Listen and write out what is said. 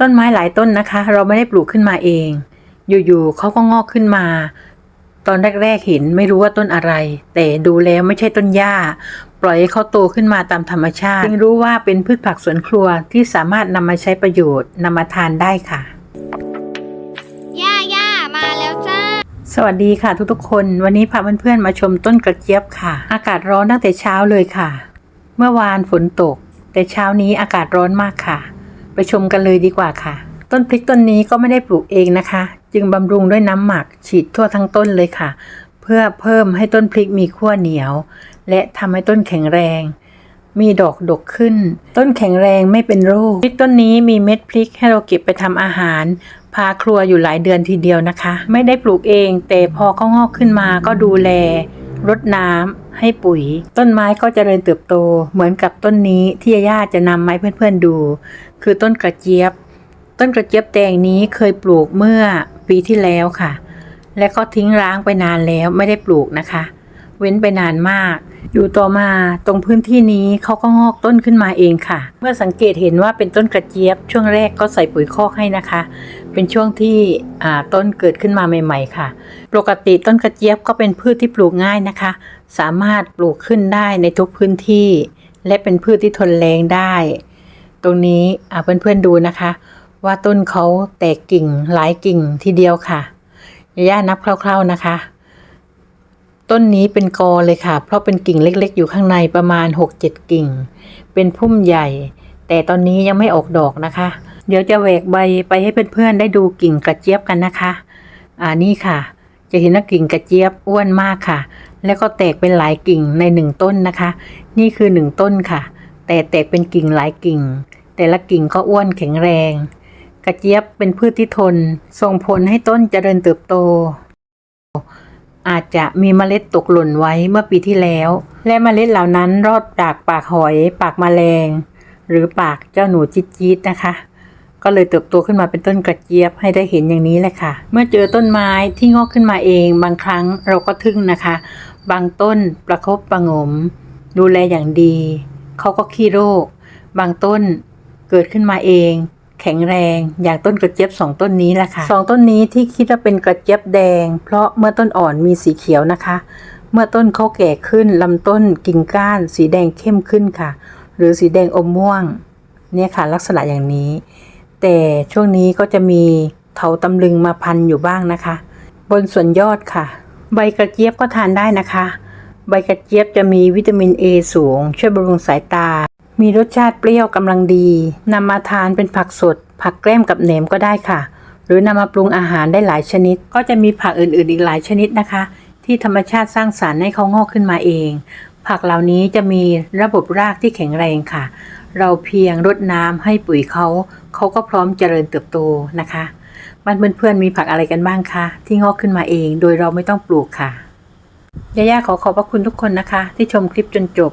ต้นไม้หลายต้นนะคะ เราไม่ได้ปลูกขึ้นมาเอง อยู่ๆเขาก็งอกขึ้นมา ตอนแรกๆเห็นไม่รู้ว่าต้นอะไร แต่ดูแล้วไม่ใช่ต้นหญ้า ปล่อยให้เขาโตขึ้นมาตามธรรมชาติจึงรู้ว่าเป็นพืชผักสวนครัวที่สามารถนำมาใช้ประโยชน์นำมาทานได้ค่ะย่าย่ามาแล้วจ้าสวัสดีค่ะทุกๆคน วันนี้พาเพื่อนๆมาชมต้นกระเจี๊ยบค่ะ อากาศร้อนตั้งแต่เช้าเลยค่ะ เมื่อวานฝนตก แต่เช้านี้อากาศร้อนมากค่ะ ไปชมกันเลยดีกว่าค่ะ ต้นพริกต้นนี้ก็ไม่ได้ปลูกเองนะคะ จึงบำรุงด้วยน้ำหมักฉีดทั่วทั้งต้นเลยค่ะ เพื่อเพิ่มให้ต้นพริกมีขั้วเหนียว และทำให้ต้นแข็งแรง มีดอกดกขึ้น ต้นแข็งแรงไม่เป็นโรคพริกต้นนี้มีเม็ดพริกให้เราเก็บไปทำอาหาร พาครัวอยู่หลายเดือนทีเดียวนะคะ ไม่ได้ปลูกเอง แต่พอเขางอกขึ้นมาก็ดูแล รดน้ำให้ปุ๋ย ต้นไม้ก็เจริญเติบโตเหมือนกับต้นนี้ที่ย่าจะนำมาให้เพื่อนๆดู คือต้นกระเจี๊ยบ ต้นกระเจี๊ยบแดงนี้เคยปลูกเมื่อปีที่แล้วค่ะ และก็ทิ้งร้างไปนานแล้วไม่ได้ปลูกนะคะ เว้นไปนานมาก อยู่ต่อมาตรงพื้นที่นี้เขาก็งอกต้นขึ้นมาเองค่ะ เมื่อสังเกตเห็นว่าเป็นต้นกระเจี๊ยบ ช่วงแรกก็ใส่ปุ๋ยคอกให้นะคะ เป็นช่วงที่ต้นเกิดขึ้นมาใหม่ ๆ ค่ะ ปกติต้นกระเจี๊ยบก็เป็นพืชที่ปลูกง่ายนะคะ สามารถปลูกขึ้นได้ในทุกพื้นที่ และเป็นพืชที่ทนแรงได้ ตรงนี้เพื่อนๆดูนะคะ ว่าต้นเขาแตกกิ่งหลายกิ่งทีเดียวค่ะย่านับคร่าว ๆนะคะ ต้นนี้เป็นกอเลยค่ะ เพราะเป็นกิ่งเล็กๆ อยู่ข้างในประมาณ 6-7 กิ่ง เป็นพุ่มใหญ่ แต่ตอนนี้ยังไม่ออกดอกนะคะ เดี๋ยวจะแหวกใบไปให้เพื่อนๆได้ดูกิ่งกระเจี๊ยบกันนะคะ อ่านี่ค่ะ จะเห็นว่ากิ่งกระเจี๊ยบอ้วนมากค่ะ แล้วก็แตกเป็นหลายกิ่งในหนึ่งต้นนะคะ นี่คือหนึ่งต้นค่ะ แต่แตกเป็นกิ่งหลายกิ่ง แต่ละกิ่งก็อ้วนแข็งแรง กระเจี๊ยบเป็นพืชที่ทนส่งผลให้ต้นเจริญเติบโต อาจจะมีเมล็ดตกหล่นไว้เมื่อปีที่แล้ว และเมล็ดเหล่านั้นรอดจากปากหอย ปากแมลง หรือปากเจ้าหนูจิตจีดนะคะ ก็เลยเติบโตขึ้นมาเป็นต้นกระเจี๊ยบให้ได้เห็นอย่างนี้แหละค่ะ เมื่อเจอต้นไม้ที่งอกขึ้นมาเองบางครั้งเราก็ทึ่งนะคะ บางต้นประคบประงม ดูแลอย่างดี เขาก็ขี้โรค บางต้นเกิดขึ้นมาเอง แข็งแรงอย่างต้นกระเจี๊ยบสองต้นนี้แหละค่ะสองต้นนี้ที่คิดว่าเป็นกระเจี๊ยบแดง เพราะเมื่อต้นอ่อนมีสีเขียวนะคะ เมื่อต้นเขาแก่ขึ้นลำต้นกิ่งก้าน สีแดงเข้มขึ้นค่ะ หรือสีแดงอมม่วงเนี่ยค่ะ ลักษณะอย่างนี้ แต่ช่วงนี้ก็จะมีเถาตำลึงมาพันอยู่บ้างนะคะ บนส่วนยอดค่ะ ใบกระเจี๊ยบก็ทานได้นะคะ ใบกระเจี๊ยบจะมีวิตามิน A สูง ช่วยบำรุงสายตา มีรสชาติเปรี้ยวกำลังดีนำมาทานเป็นผักสด ผักแกล้มกับแหนมก็ได้ค่ะ หรือนำมาปรุงอาหารได้หลายชนิด ก็จะมีผักอื่นๆอีกหลายชนิดนะคะ ที่ธรรมชาติสร้างสารรค์ให้เขางอกขึ้นมาเอง ผักเหล่านี้จะมีระบบรากที่แข็งแรงค่ะ เราเพียงรดน้ำให้ปุ๋ยเขาเขาก็พร้อมเจริญเติบโตนะคะบ้านเพื่อนๆมีผักอะไรกันบ้างคะที่งอกขึ้นมาเอง โดยเราไม่ต้องปลูกค่ะย่าๆขอขอบพระคุณทุกคนนะคะ ที่ชมคลิปจนจบ